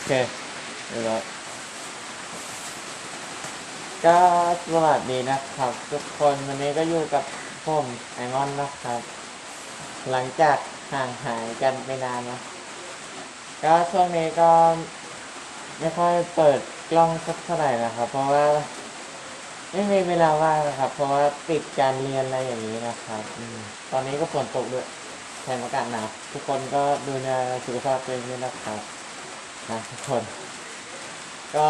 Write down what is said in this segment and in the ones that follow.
อเคเดี๋ยวเราก็สวัสดีนะครับ ทุกคนวันนี้ก็อยู่กับผมไอมอนนะครับ หลังจากห่างหายกันไปนานนะก็ช่วงนี้ก็ไม่ค่อยเปิดกล้องสักเท่าไหร่นะครับ เพราะว่าไม่มีเวลาว่างนะครับ เพราะว่าติดการเรียนอะไรอย่างนี้นะครับอตอนนี้ก็ฝนตกด้วยแถมอากาศหนาวทุกคนก็ดูแลสุขภาพตัวเองด้วยนะครับ นะทุกคน ก็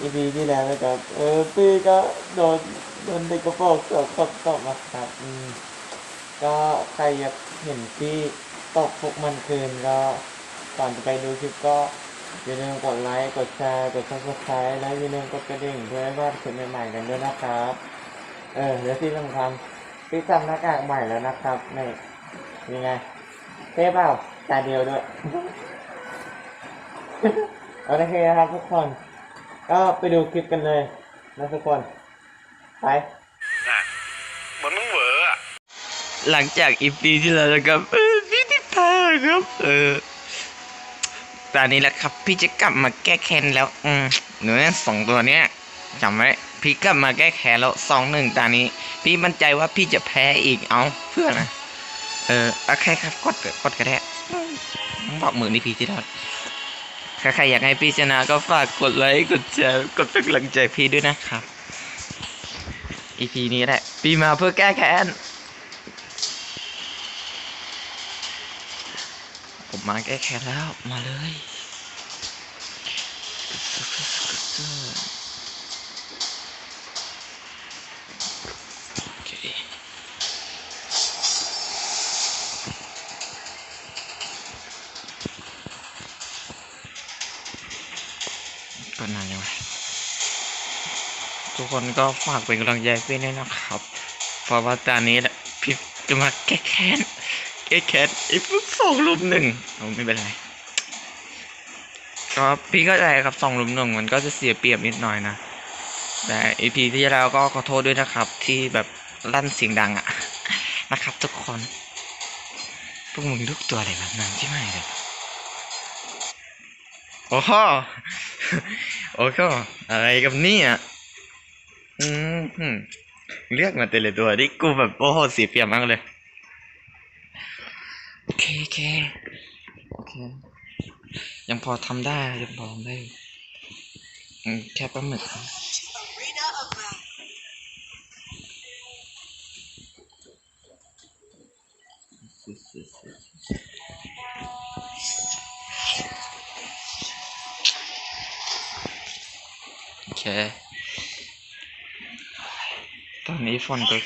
อีพีที่แล้วนะครับ เออพี่ก็โดนโดนเด็กกระโปรงตบตบตบนะครับอืมก็ใครอยากเห็นพี่ตบพวกมันคืนก็ก่อนจะไปดูคลิปก็อย่าลืมกดไลค์ กดแชร์ กดซับสไครต์และอย่าลืมกดกระดิ่งเพื่อให้พลาดคลิปใหม่ๆกันด้วยนะครับ เออแล้วที่สำคัญพี่ทำหน้ากากใหม่แล้วนะครับนี่ยังไงเท่เปล่าตาเดียวด้วย โอเคนะครับทุกคน ก็ไปดูคลิปกันเลยนะทุกคน ไปน่ะเหมือนมึงเหวออะหลังจากอีพีที่แล้วนะครับเออพี่ทิพาครับ เออ ตอนนี้แหละครับ พี่จะกลับมาแก้แค้นแล้ว อืมหนูเนี่ยสองตัวเนี้ยจำไว้พี่กลับมาแก้แค้นแล้วสองหนึ่งตอนนี้ พี่มั่นใจว่าพี่จะแพ้อีกเอาเพื่อนะเออโอเคครับกดเถอะกดก็ได้อืมบอกมือนี่พี่ที่ทอด ถ้าใครอยากให้พี่ชนะก็ฝากกดไลค์กดแชร์กดเป็นกำลังใจพี่ด้วยนะครับอีพีนี้แหละ พี่มาเพื่อแก้แค้น ผมมาแก้แค้นแล้ว มาเลย คนก็ฝากเป็นกำลังใจพี่ด้วยนะครับ เพราะว่าตอนนี้แหละพี่จะมาแก้แค้นแก้แค้นไอ้พวกสองลุมหนึ่งเอาไม่เป็นไรก็พี่ก็ใจครับสองลุมหนึ่งมันก็จะเสียเปรียบนิดหน่อยนะ แต่อีพีที่แล้วก็ขอโทษด้วยนะครับ ที่แบบลั่นเสียงดังอะนะครับทุกคน พวกมึงทุกตัวอะไรแบบนั้นที่ไม่เลยโอ้โหโอ้โหอะไรกับนี่อืม หืมเลือกมาแต่ละตัวที่กูแบบโอ้โหเสียเปรียบมากเลย โอเคโอเคโอเค ยังพอทำได้ยังพอทำได้อืมแค่ปลาหมึกโอเค ตอนนี้ฝนก็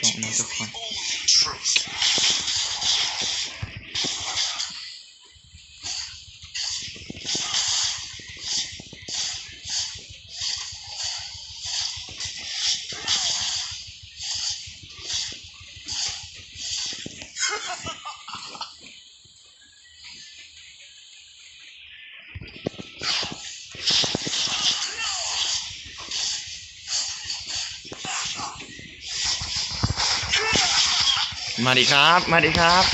มาดิครับ มาดิครับ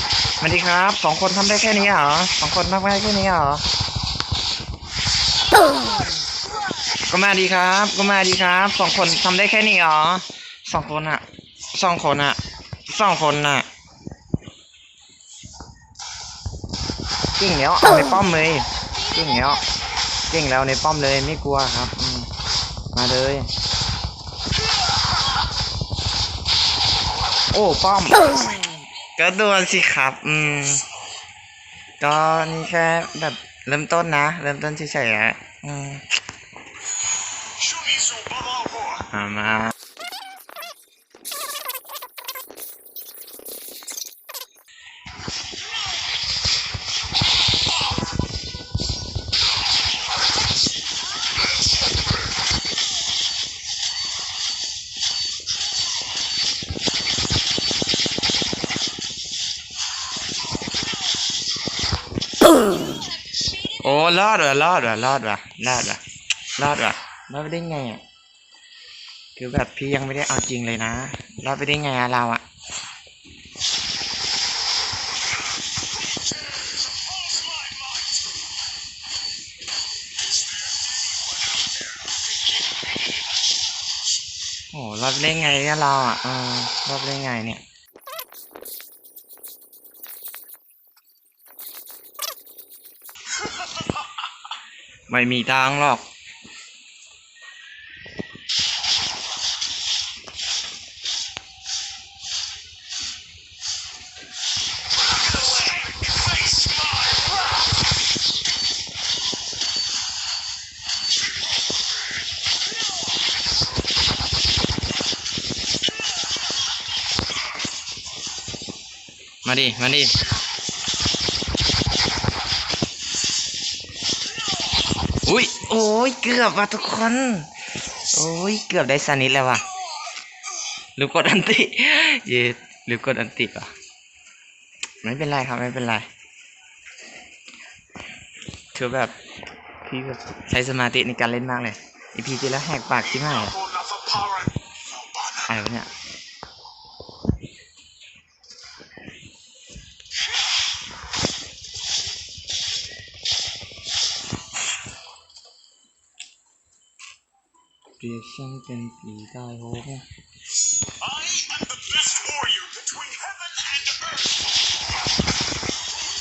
มาดิครับ สองคนทำได้แค่นี้เหรอสองคนทำได้แค่นี้เหรอ ก็มาดีครับ ก็มาดีครับ สองคนทำได้แค่นี้เหรอสองคนอะสองคนอะสองคนอะเก่งแล้วเอาในป้อมเลยเก่งแล้วเก่งแล้วในป้อมเลยไม่กลัวครับ มาเลย โอ้ป้อม ก็ดวลสิครับ อืมก็นี่แค่แบบเริ่มต้นนะ เริ่มต้นเฉยๆอะอืม Shumizu Babalboa มา รอดว่ะรอดว่ะรอดว่ะรอดว่ะรอดว่ะรอดไปได้ไงอะคือแบบพี่ยังไม่ได้เอาจริงเลยนะรอดไปได้ไงอะเราอะโอ้รอดไปได้ไงเนี่ยเราอะรอดไปได้ไงเนี่ย ไม่มีทางหรอก มาดิ มาดิ อุ้ยโอ้ยเกือบว่ะทุกคน โอ้ยเกือบได้สนิทแล้วว่ะลืมกดอันติเย็ดลืมกดอันติว่ะไม่เป็นไรครับไม่เป็นไรคือแบบพี่แบบใช้สมาธิในการเล่นมากเลยอีพีที่แล้วแหกปากที่มากเลย Another pirate. อะไรวะเนี่ย เปรียบฉันเป็นผีใต้โฮม I am the best warrior between heaven and earth.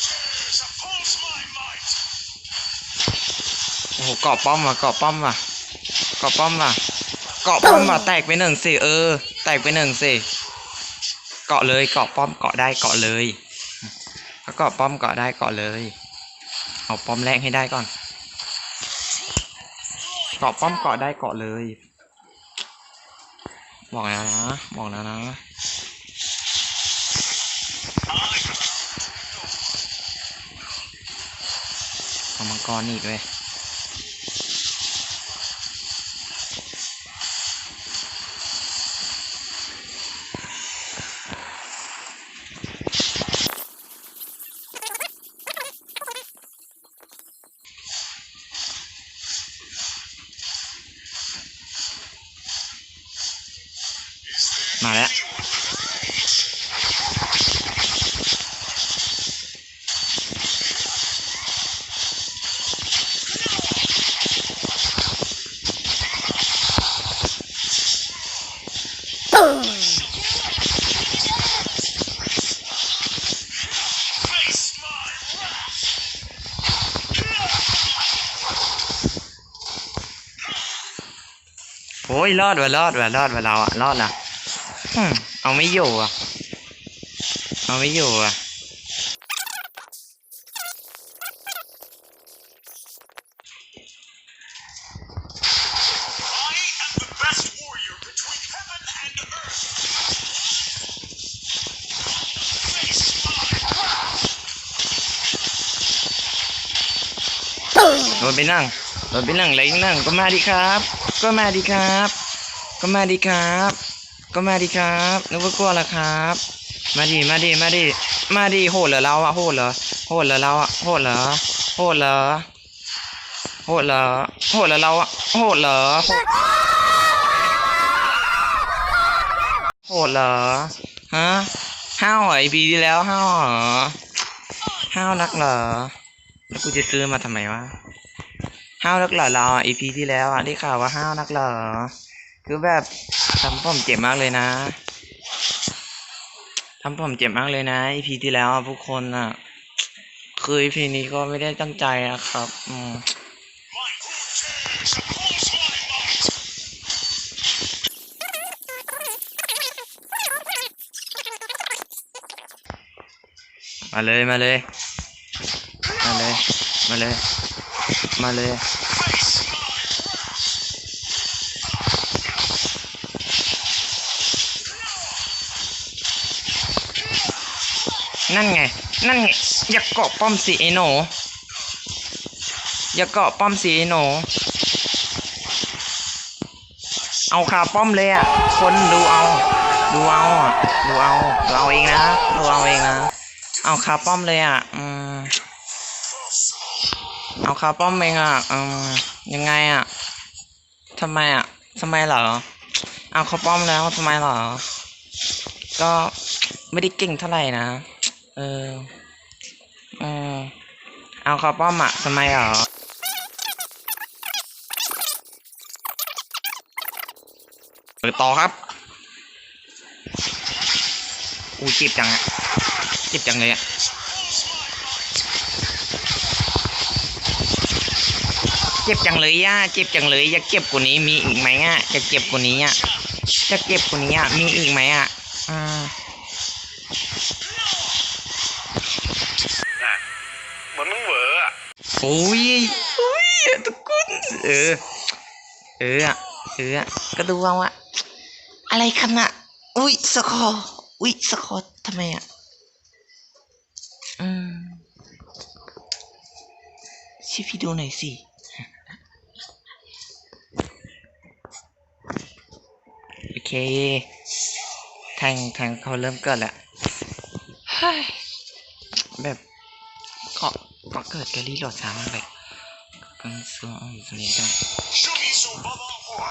Dares oppose my might. โอ้โหเกาะป้อมว่ะเกาะป้อมว่ะเกาะป้อมว่ะเกาะป้อมว่ะแตกไปหนึ่งสิเออ แตกไปหนึ่งสิเกาะเลยเกาะป้อมเกาะได้เกาะเลยถ้าเกาะป้อมเกาะได้เกาะเลย เอาป้อมแรกให้ได้ก่อน กาะป้อมเกาะได้เกาะเลย บอกแล้วนะบอกแล้วนะเอามังกรอีกเลย รอดว่ะรอดว่ะรอดว่ะเราอะรอดนะอืมเอาไม่อยู่อะ เอาไม่อยู่อะ I am the best warrior between heaven and earth. Face my wrath. โดนไปนั่งโดนไปนั่งเลยนั่งก็มาดีครับ ก็มาดีครับ ก็มาดีครับ ก็มาดีครับนึกว่ากลัวละครับ มาดีมาดีมาดีมาดีโหดเหรอเราอะโหดเหรอโหดเหรอเราอะโหดเหรอโหดเหรอโหดเหรอโหดเหรอเราอะโหดเหรอโหดเหรอฮะห้าวไอปีที่แล้วห้าวเหรอห้าวนักเหรอแล้วกูจะซื้อมาทำไมวะห้าวนักเหรอเราอะ EP ที่แล้วอะได้ข่าวว่าห้าวนักเหรอ คือแบบทำผมเจ็บมากเลยนะทำผมเจ็บมากเลยนะ EP ที่แล้วอะพวกคนอะ คือ EP นี้ก็ไม่ได้ตั้งใจอะครับ อืมมาเลยมาเลย มาเลย มาเลย มาเลย นั่นไง นั่นไง อย่าเกาะป้อมสิไอโหนอย่าเกาะป้อมสิไอโหนเอาคาป้อมเลยอะ คนดูเอา ดูเอาอะ ดูเอาดูเอาเองนะ ดูเอาเองนะ เอาคาป้อมเลยอะ อืม เอาคาป้อมเองอะ อืม ยังไงอะทำไมอะทำไมเหรอ เอาคาป้อมแล้วทำไมเหรอ ก็ไม่ได้เก่งเท่าไหร่นะ เออ เออ เอาคาป้อมอะทำไมหรอเปิดต่อครับ อู้เจ็บจังอะเจ็บจังเลยอะเจ็บจังเลยอะเจ็บจังเลยอยากเจ็บกว่านี้มีอีกไหมอะจะเจ็บกว่านี้อะจะเจ็บกว่านี้อะมีอีกไหมอะอ่า โอ้ยโอ้ยทุกคนเออ เอออะเอออะก็ดูว่าว่าอะไรกันอะอุ้ยสกอร์อุ้ยสกอร์ทำไมอะอืมช่วยพี่ดูหน่อยสิโอเคแทงแทงเขาเริ่มเกิดแล้วเฮ้ยแบบก็ เกิดแกรี่โหลดช้ามากเลยกังซูอ่ตรงนี้ก็ได้ชูมิซูบาบาหัว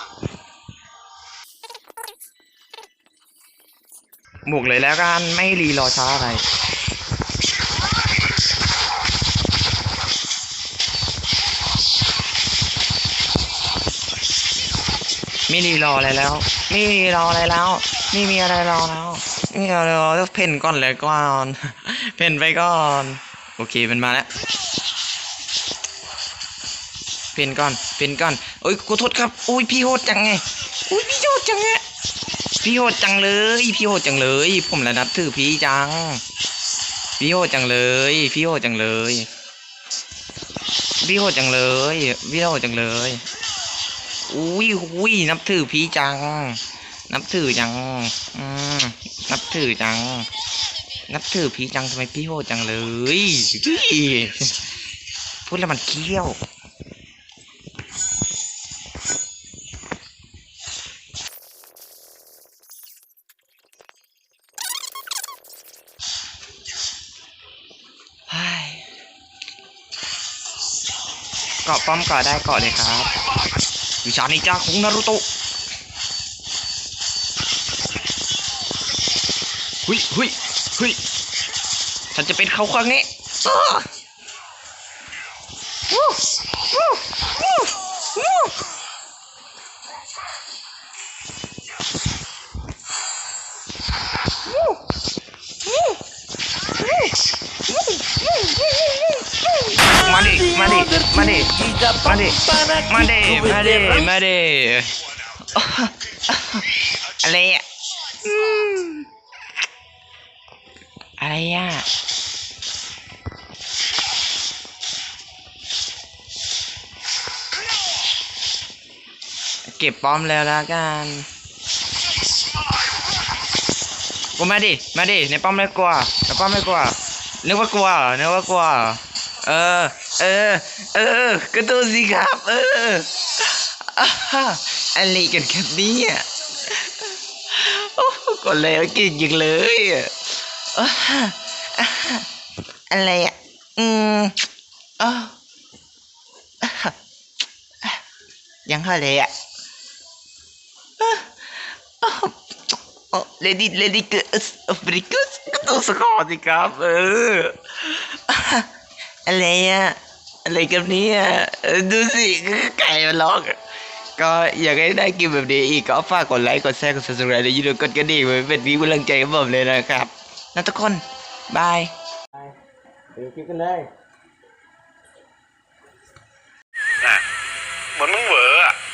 บุกเลยแล้วกันไม่รีรอช้าอะไรไม่รีรออะไรแล้วไม่รีรออะไรแล้วไม่มีอะไรรอแล้วไม่รรอแล้วเพ่นก่อนเลยก่อน เพ่นไปก่อน โอเคมันมาแล้ว เพ่นก่อน เพ่นก่อนโอ้ยกูโทษครับอุ้ยพี่โหดจังไงอุ้ยพี่โหดจังไงพี่โหดจังเลย พี่โหดจังเลย ผมระดับถือพี่จัง พี่โหดจังเลย พี่โหดจังเลย พี่โหดจังเลย พี่โหดจังเลยอุ้ยอุ้ยนับถือพี่จัง นับถือจัง อืมนับถือจัง นับถือพี่จังทำไมพี่โหดจังเลยพูดแล้วมันเคี้ยวเกาะป้อมเกาะได้เกาะเลยครับ วิชานินจาของนารูโตะหุยหุย หุยฉันจะเป็นเขาครั้งนี้มาดิ มาดิ มาดิ มาดิ มาดิ มาดิ มาดิ อะไรอะ อะไรอะเก็บป้อมแล้วละกันกูมาดิ มาดิ ในป้อมไม่กลัวในป้อมไม่กลัวนึกว่ากลัวเหรอนึกว่ากลัว เอเออเออ เออก็ดูสิครับ เอออะไรกันครับเนี่ยโอ้กดแล้วเก่งจังเลยอะ อะไรอะ อืมอ๋ออ่าฮะยังอะไรอะอะอะอ๋อเลดี้เลดี้เกิร์สบริกุสก็ต้องสกอร์สิครับเอออะอะไรอะอะไรกันเนี่ยเออดูสิไก่มันร้องก็อยากให้ได้กินแบบนี้อีกก็ฝากกดไลค์กดแชร์กด subscribe และอย่าลืมกดกระดิ่งไว้เป็นวีกำลังใจให้ผมเลยนะครับ นะทุกคน บายไปดูคลิปกันเลย